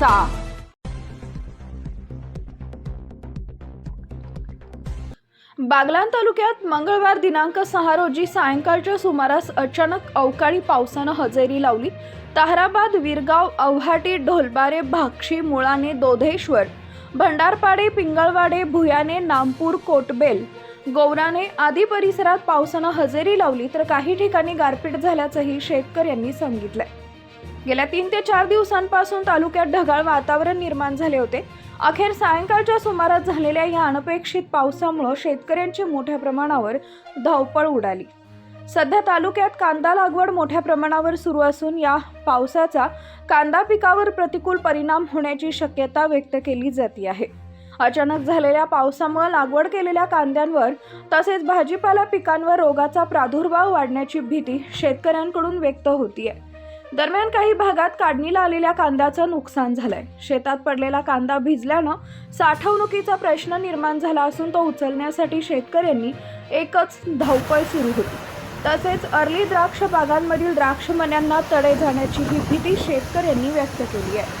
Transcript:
करायचा बागलान तालुक्यात मंगळवार दिनांक सहा रोजी सायंकाळच्या सुमारास अचानक अवकाळी पावसानं हजेरी लावली. ताहराबाद विरगाव अव्हाटी ढोलबारे भाक्षी मुळाने दोधेश्वर भंडारपाडे पिंगळवाडे भुयाने नामपूर कोटबेल गौराने आदी परिसरात पावसानं हजेरी लावली. तर काही ठिकाणी गारपीट झाल्याचंही शेतकऱ्यांनी सांगितलंय. गेल्या तीन ते चार दिवसांपासून तालुक्यात ढगाळ वातावरण निर्माण झाले होते. अखेर सायंकाळच्या सुमारास झालेल्या या अनपेक्षित पावसामुळे शेतकऱ्यांची मोठ्या प्रमाणावर धावपळ उडाली. सध्या तालुक्यात कांदा लागवड मोठ्या प्रमाणावर सुरू असून या पावसाचा कांदा पिकावर प्रतिकूल परिणाम होण्याची शक्यता व्यक्त केली जाते आहे. अचानक झालेल्या पावसामुळे लागवड केलेल्या कांद्यांवर तसेच भाजीपाला पिकांवर रोगाचा प्रादुर्भाव वाढण्याची भीती शेतकऱ्यांकडून व्यक्त होतीये. दरम्यान काही भागात काढणीला आलेल्या कांद्याचं नुकसान झालंय. शेतात पडलेला कांदा भिजल्यानं साठवणुकीचा प्रश्न निर्माण झाला असून तो उचलण्यासाठी शेतकऱ्यांनी एकच धावपळ सुरू होती. तसेच अर्ली द्राक्ष बागांमधील द्राक्ष मन्यांना तडे जाण्याची ही भीती शेतकऱ्यांनी व्यक्त केली आहे.